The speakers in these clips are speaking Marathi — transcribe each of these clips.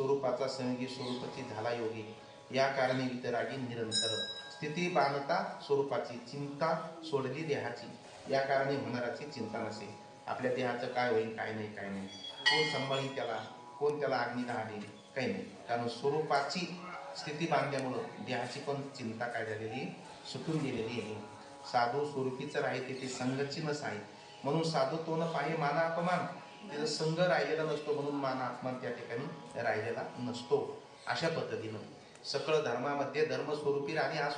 स्वरूपाचा संयोगी स्वरूपाची झाला योगी या कारणे वितरागी निरंतर. स्थिती बांधता स्वरूपाची चिंता सोडली देहाची. या कारणे होणाराची चिंता नसे. आपल्या देहाचं काय होईल काय नाही काय नाही. कोण सांभाळी त्याला? कोण त्याला अग्नी आणेल काही नाही. कारण स्वरूपाची स्थिती बांधल्यामुळं देहाची पण चिंता काय झालेली? सुटून गेलेली आहे. साधू स्वरूपीचं राहते ते संगचिनच आहे. म्हणून साधू तो न पाहे माना अपमान. त्याचा संघ राहिलेला नसतो म्हणून मान आत्मा त्या ठिकाणी राहिलेला नसतो. अशा पद्धतीनं सकळ धर्मामध्ये धर्मस्वरूपी आणि हा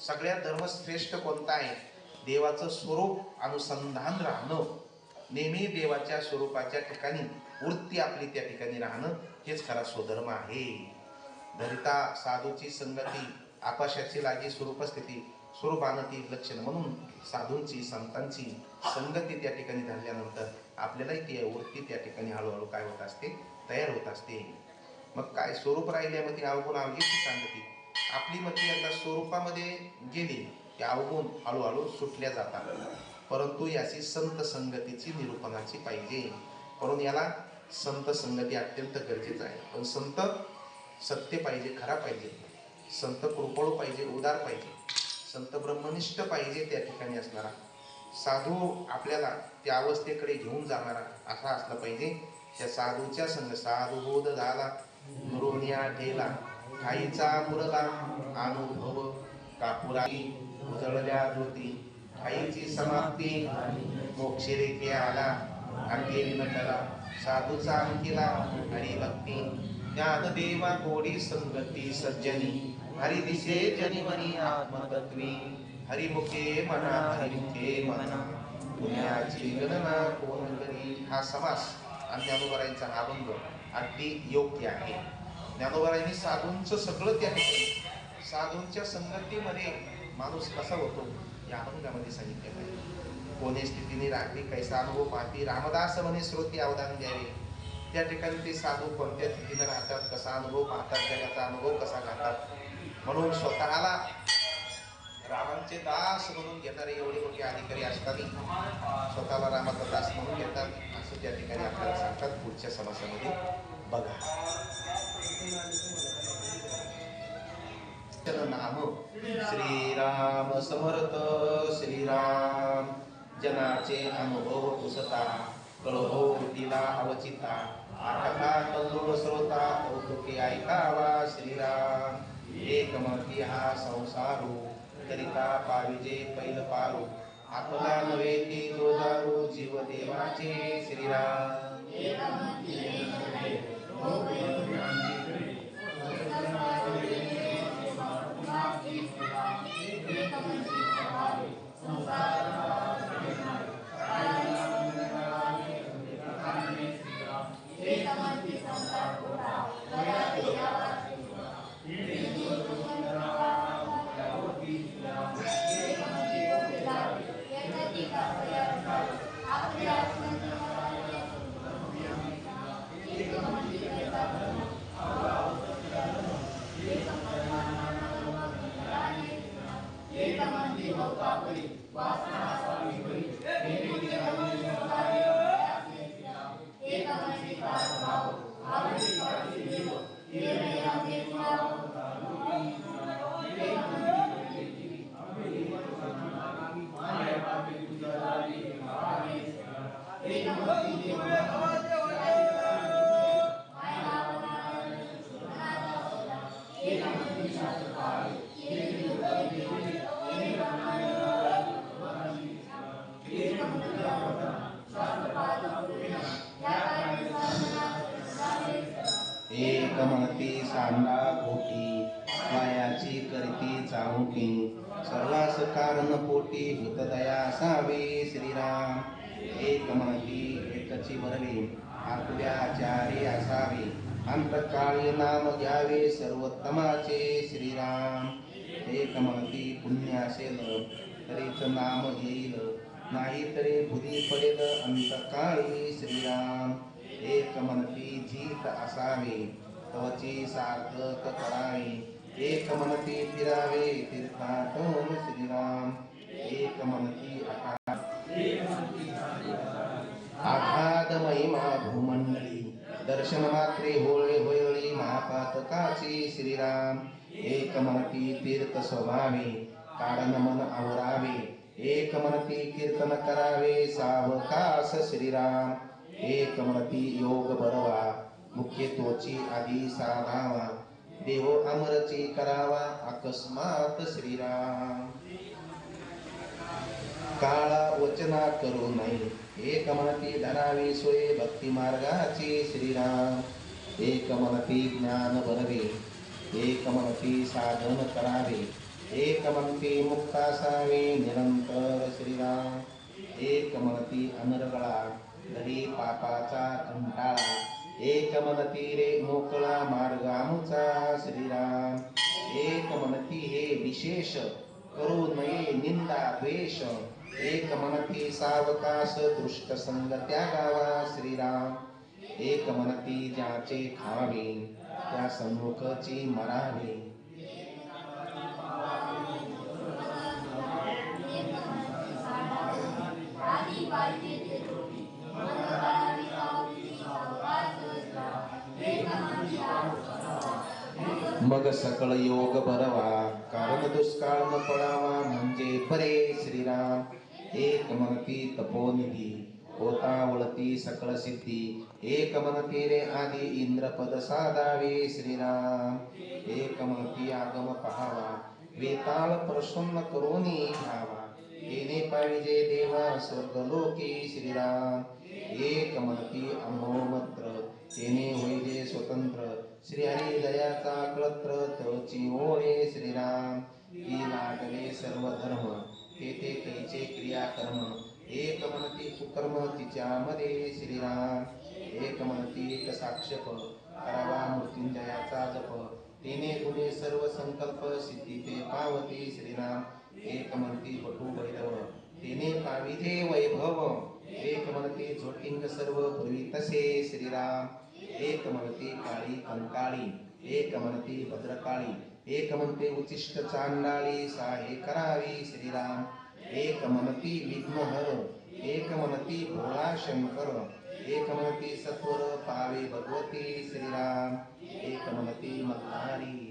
सगळ्यात धर्म श्रेष्ठ कोणता आहे? देवाचं स्वरूप अनुसंधान राहणं. नेहमी देवाच्या स्वरूपाच्या ठिकाणी वृत्ती आपली त्या ठिकाणी राहणं हेच खरा स्वधर्म आहे. धरिता साधूची संगती आपाशाची लागी स्वरूपस्थिती स्वरूपानं ती लक्षण म्हणून साधूंची संतांची संगती त्या ठिकाणी झाल्यानंतर आपल्यालाही ती वृत्ती त्या ठिकाणी हळूहळू काय होत असते तयार होत असते. मग काय स्वरूप राहिल्यामध्ये अवगुण आवडीची सांगते? आपली मती एकदा स्वरूपामध्ये गेली ते अवगुण हळूहळू सुटल्या जातात. परंतु याची संत संगतीची निरूपणाची पाहिजे. म्हणून याला संत संगती अत्यंत गरजेचं आहे. पण संत सत्य पाहिजे खरा पाहिजे. संत कृपळू पाहिजे उदार पाहिजे. संत ब्रह्मनिष्ठ पाहिजे त्या ठिकाणी असणारा. साधू आपल्याला त्या अवस्थेकडे घेऊन जाणारा असा असला पाहिजे. त्या साधूच्या संग साधू बोध झाला. नुरोनिया ठेला. ठाईचा मुरला अनुभव. कापुराई उजळल्या ज्योती. ठाईची समाप्ती. मोक्षरेखे आला. अंकेरी नटला साधूचा अंकिला हरिभक्ती ज्ञानदेवा कोडी संगती सज्जनी. हरी दिसे जनी आत्मतत्वी. हरिमुखे मना हरिमुखे मना. पुण्याची गणना कोण करी? हा समास आणि ज्ञानोबरायांचा हा अभंग अगदी योग्य आहे. ज्ञानोबरायांनी साधूंचं सगळं त्या ठिकाणी साधूंच्या संगतीमध्ये माणूस कसा होतो? या अभंगामध्ये सांगितलेलं आहे. कोणी स्थितीने राखली कैसा अनुभव पाहती? रामदास म्हणे श्रोती अवदान द्यावे त्या ठिकाणी ते साधू कोणत्या स्थितीने राहतात? कसा अनुभव पाहतात? जगाचा अनुभव कसा घातात म्हणून स्वतःला रामांचे दास म्हणून घेणारे एवढे मोठे अधिकारी असतात स्वतःला रामाचा दास म्हणून घेतात. असं त्या ठिकाणी आपल्याला सांगतात पुढच्या समासामध्ये बघा. नाम श्रीराम समर्थ श्रीराम. जनाचे अनुभव पुसता कळहो तिला अवचिता. आठका कल्लोळ श्रोता कौतुके ऐकावा श्रीराम. एकमती हा संसारू. करिता पाविजे पैल पारो आपला नव्हे ते जोदारू जीव देवाचे श्रीराम म्हणती सांडा पोटी मायाची करती चाहुकी. सर्वास कारण पोटी भूतदया असावी श्रीराम. एक म्हणती एकची भरली आपल्या चारी असावी. अंतकाळी नाम घ्यावे सर्वोत्तमाचे श्रीराम. एक म्हणती पुण्य असेल तरीच नाम येईल. नाही तरी बुधी पडेल अंतकाळी श्रीराम. एक म्हणती जीत असावे. तवची सार्थक करावे एक म्हणती फिरावे तीर्थाटन श्रीराम। एक म्हणती आकाश आघात महिमा भूमंडळी दर्शन मात्रे होळे होय सर्वाची श्रीराम। एक मनती तीर्थ स्वभावे कारण मन आवरावे। एक मनती कीर्तन करावे, सावकाश श्रीराम। एक मनती योग बरवा। मुख्य तोची आधी साधावा देव अमरची करावा. अकस्मात श्रीराम. काळा वचना करू नये. एक मनती धरावी सोय भक्ती मार्गाची श्रीराम. एक मनती ज्ञान भरवे. एक मनती साधन करावे. एक मनती मुक्त असावे. निरंतर श्रीराम. एक मनती अनर्गळा. घरी पापाचा कंटाळा. एक मनती रे मोकळा मार्ग आमुचा श्रीराम. एक मनती हे विशेष करू नये निंदा द्वेष. एक मनती सावकाश दृष्ट संग त्यागावा श्रीराम. एक मनती ज्याचे खावे त्या सन्मुखची मरावे. मग सकळ योग बरवा कारण दुष्काळ न पडावा म्हणजे बरे श्रीराम. एक मनती तपोनिधी होता वळती सकळ सिद्धी. एक मनती रे आधी इंद्रपद साधावे श्रीराम. एक मनती आगम पहावा वेताळ प्रसन्न करोनी घ्यावा येणे पाहिजे देवा स्वर्गलोकी श्रीराम. एक मनती अमोमत्र तेने होईजे स्वतंत्र श्री हरी दयाचा कळत्र तवची ओळे श्रीराम. ही लागले सर्व धर्म तेथे कैचे क्रियाकर्म. एक मनती कुकर्म तिच्यामध्ये श्रीराम. एक मनती एक साक्षप करावा मृत्युंजयाचा जप. तिने गुणे सर्व संकल्प सिद्धी ते पावती श्रीराम. एक मनती बटू वैरव तिने पाविधे वैभव. एक मनती झोटिंग सर्व पूर्वी तसे श्रीराम. एक म्हणती काळी कंकाळी एक म्हणती भद्रकाळी एक म्हणते उचिष्ट चांडाळी साहे करावी श्रीराम एक म्हणती विघ्नहर एक म्हणती भोळा शंकर एक म्हणती सत्वर पावे भगवती श्रीराम एक म्हणती मल्हारी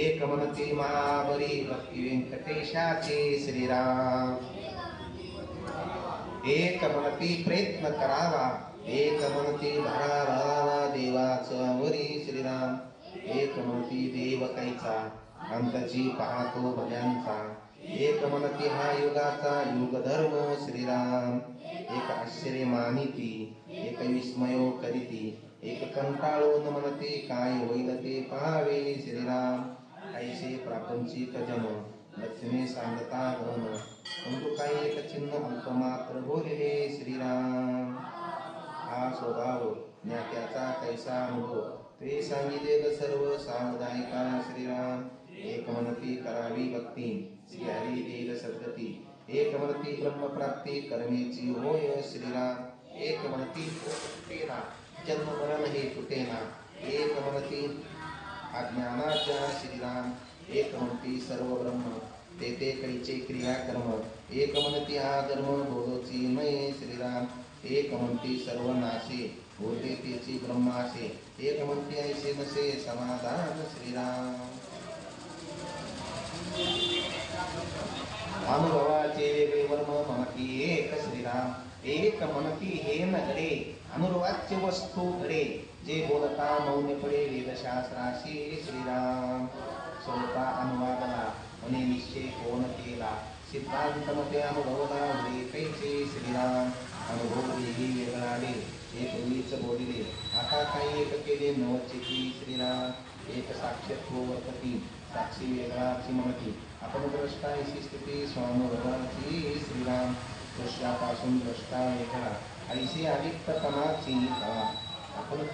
एक म्हणती महाबरी भक्ती व्यंकटेशाचे श्रीराम एक म्हणती प्रयत्न करावा एक म्हणती धरावा देवाचा वरी श्रीराम. एक म्हणती देव कैचा अंतची पाहतो भल्यांचा एक म्हणती हा युगाचा युग धर्म श्रीराम. एक आश्चर्य मानिती एक विस्मयो करीती. एक कंटाळून म्हणते काय होईल ते पाहावे श्रीराम. ऐसे प्रापंचिक जन लक्ष्मी सांगता धन परंतु काही एक चिन्ह अल्पमात्र बोलले श्रीराम. हा स्वभाव ज्ञात्याचा कैसा अनुभव. ते सांगितले सर्व सामुदायिका श्रीराम एक मनती करावी भक्ती श्रीहरी देईल सद्गती. एक मनती ब्रह्मप्राप्ती करण्याची होय श्रीराम. एक मनती जन्म मरण हे तुटेना एक मनती अज्ञानाच्या श्रीराम. एक सर्व ब्रह्म तेथे कैचे क्रियाकर्म. एक मनती हा धर्म बोधोची नये श्रीराम. एक म्हणती सर्व नासे होते तेची ब्रह्मासे। एक म्हणती ऐसे नसे समाधान श्रीराम। अनुभवाचे वेगळे वर्म म्हणती एक श्रीराम। एक म्हणती हे न घडे अनुर्वाच्य वस्तू घडे। जे बोलता मौन पडे वेदशास्त्राशी श्रीराम। स्वतः अनुवादला म्हणे निश्चय कोण केला? सिद्धांत मते अनुभवला उडे श्रीराम। अनुभव देही वेगळाले एक पूर्वीच बोलिले आता काही एक केले नवचिती श्रीराम. एक साक्षत्व वर्तती साक्षी वेगळाची म्हणती आपण द्रष्टा अशी स्थिती स्वानुभवाची श्रीराम. दृश्यापासून द्रष्टा वेगळा ऐशी अलिप्तपणाची कळा आपण